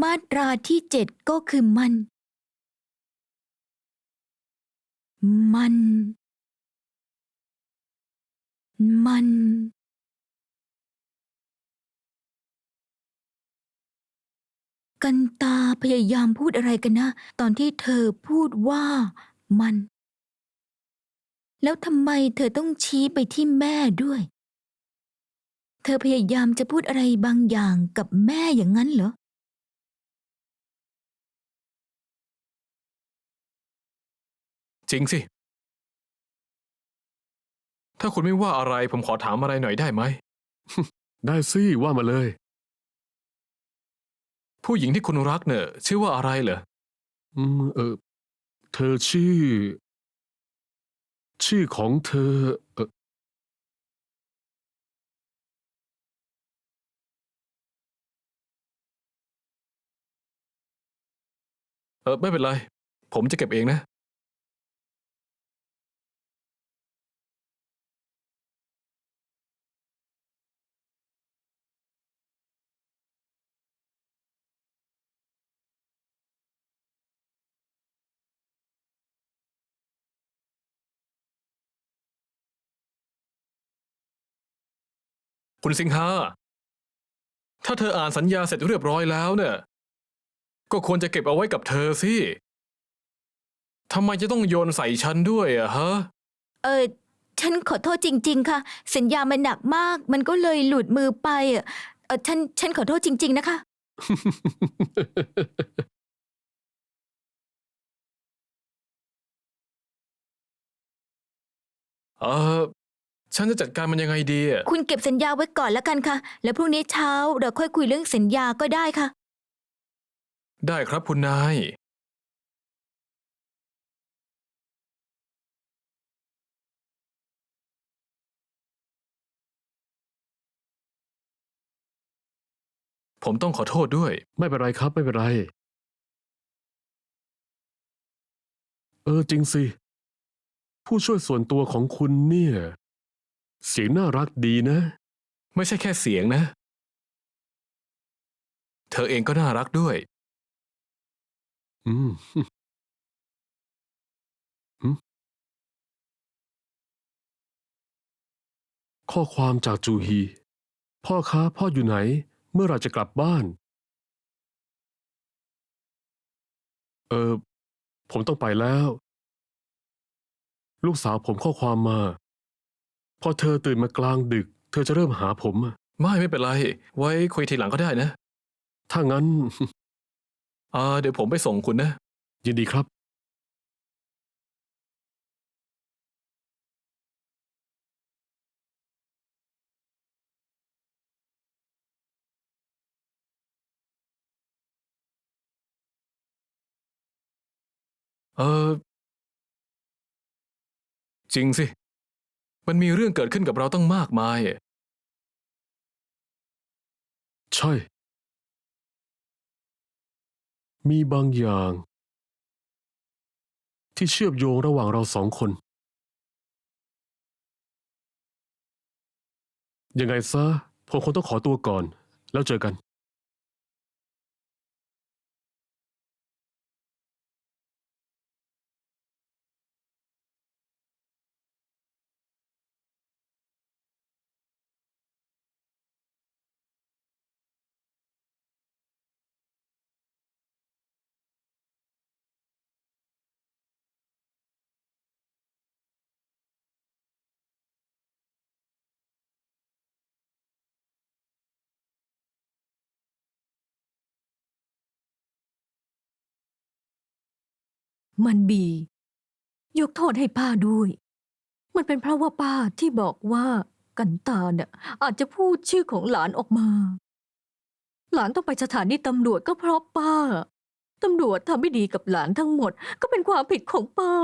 มาตราที่เจ็ดก็คือมัน มัน มัน กันตาพยายามพูดอะไรกันนะ ตอนที่เธอพูดว่ามัน แล้วทำไมเธอต้องชี้ไปที่แม่ด้วย เธอพยายามจะพูดอะไรบางอย่างกับแม่อย่างนั้นเหรอ จริงสิ ถ้าคุณไม่ว่าอะไรผมขอถามอะไรหน่อยได้ไหม ได้สิว่ามาเลย ผู้หญิงที่คุณรักเนี่ยชื่อว่าอะไรเหรอ อืมเออ เธอชื่อ ชื่อของเธอ เออเออไม่เป็นไร ผมจะเก็บเองนะ คุณสิงหาถ้าเธออ่านสัญญาเสร็จเรียบร้อยแล้วเนี่ยก็ควรจะเก็บเอาไว้กับเธอสิทำไมจะต้องโยนใส่ฉันด้วยอะฮะ เออฉันขอโทษจริง ๆ ค่ะ สัญญามันหนักมาก มันก็เลยหลุดมือไปอะเออฉันฉันขอโทษจริง ๆ นะคะ เออ ฉันจะจัดการมันยังไงดีอะคุณเก็บสัญญาไว้ก่อนแล้วกันค่ะ แล้วพรุ่งนี้เช้าเราค่อยคุยเรื่องสัญญาก็ได้ค่ะ ได้ครับคุณนาย ผมต้องขอโทษด้วย ไม่เป็นไรครับไม่เป็นไร เออจริงสิ ผู้ช่วยส่วนตัวของคุณเนี่ย เสียงน่ารักดีนะ ไม่ใช่แค่เสียงนะ เธอเองก็น่ารักด้วย อืมหึข้อความจากจูฮี พ่อคะพ่ออยู่ไหน เมื่อไหราจะกลับบ้าน เออ ผมต้องไปแล้ว ลูกสาวผมข้อความมา พอเธอตื่นมากลางดึก เธอจะเริ่มหาผมอะไม่ไม่เป็นไร ไว้คุยทีหลังก็ได้นะถ้างั้น อ่าเดี๋ยวผมไปส่งคุณนะ ยินดีครับ เออ จริงสิ มันมีเรื่องเกิดขึ้นกับเราตั้งมากมาย ใช่ มีบางอย่าง ที่เชื่อมโยงระหว่างเราสองคน ยังไงซะผมคงต้องขอตัวก่อน แล้วเจอกัน มันบี ยกโทษให้ป้าด้วย มันเป็นเพราะว่าป้าที่บอกว่ากันตาเนี่ยอาจจะพูดชื่อของหลานออกมา หลานต้องไปสถานีตำรวจก็เพราะป้า ตำรวจทำไม่ดีกับหลานทั้งหมด ก็เป็นความผิดของป้า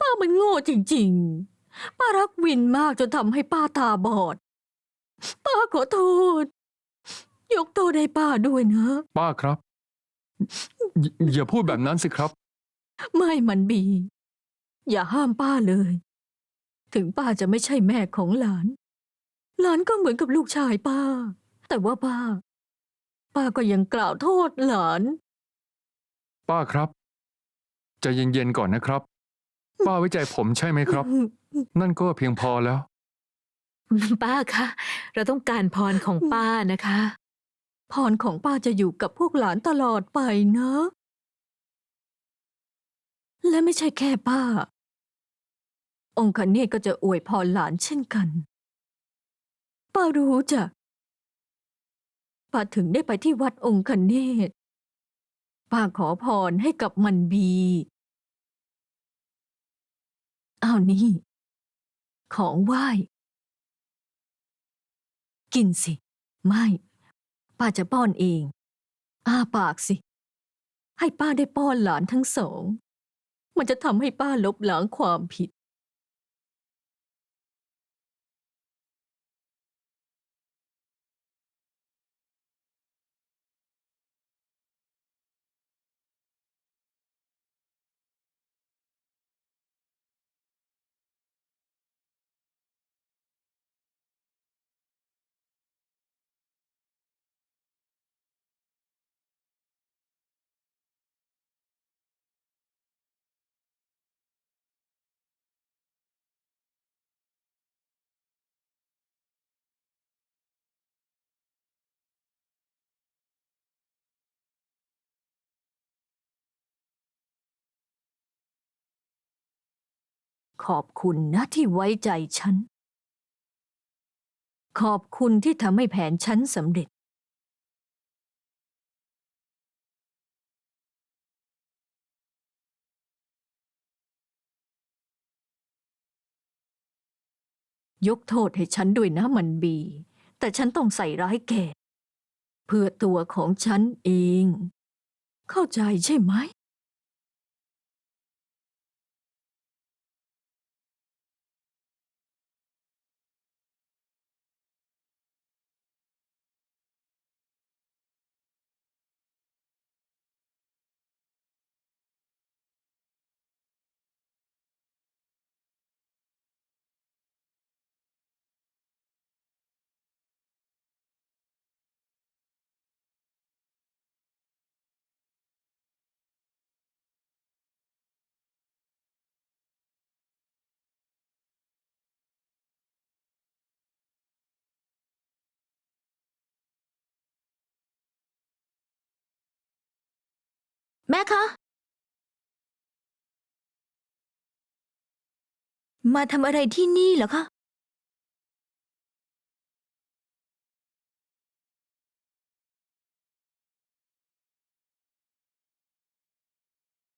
ป้ามันโง่จริง ๆ ป้ารักวินมากจนทำให้ป้าตาบอด ป้าขอโทษ ยกโทษให้ป้าด้วยนะ ป้าครับ อย่าอย่าพูดแบบนั้นสิครับ ไม่มันบี อย่าห้ามป้าเลย ถึงป้าจะไม่ใช่แม่ของหลาน หลานก็เหมือนกับลูกชายป้า แต่ว่าป้า ป้าก็ยังกล่าวโทษหลาน ป้าครับใจเย็นๆก่อนนะครับ ป้าไว้ใจผมใช่ไหมครับ นั่นก็เพียงพอแล้ว ป้าคะ เราต้องการพรของป้านะคะ พรของป้าจะอยู่กับพวกหลานตลอดไปนะ และไม่ใช่แค่ป้า องค์คเนศก็จะอวยพรหลานเช่นกัน ป้ารู้จ้ะป้าถึงได้ไปที่วัดองค์คเนศป้าขอพรให้กับมันบีเอานี่ ของไหว้ กินสิ ไม่ ป้าจะป้อนเอง อ้าปากสิ ให้ป้าได้ป้อนหลานทั้งสอง มันจะทำให้ป้าลบล้างความผิด ขอบคุณนะที่ไว้ใจฉัน ขอบคุณที่ทำให้แผนฉันสำเร็จ ยกโทษให้ฉันด้วยนะมันบี แต่ฉันต้องใส่ร้ายแกเพื่อตัวของฉันเอง เข้าใจใช่ไหม แม่คะ มาทำอะไรที่นี่เหรอคะ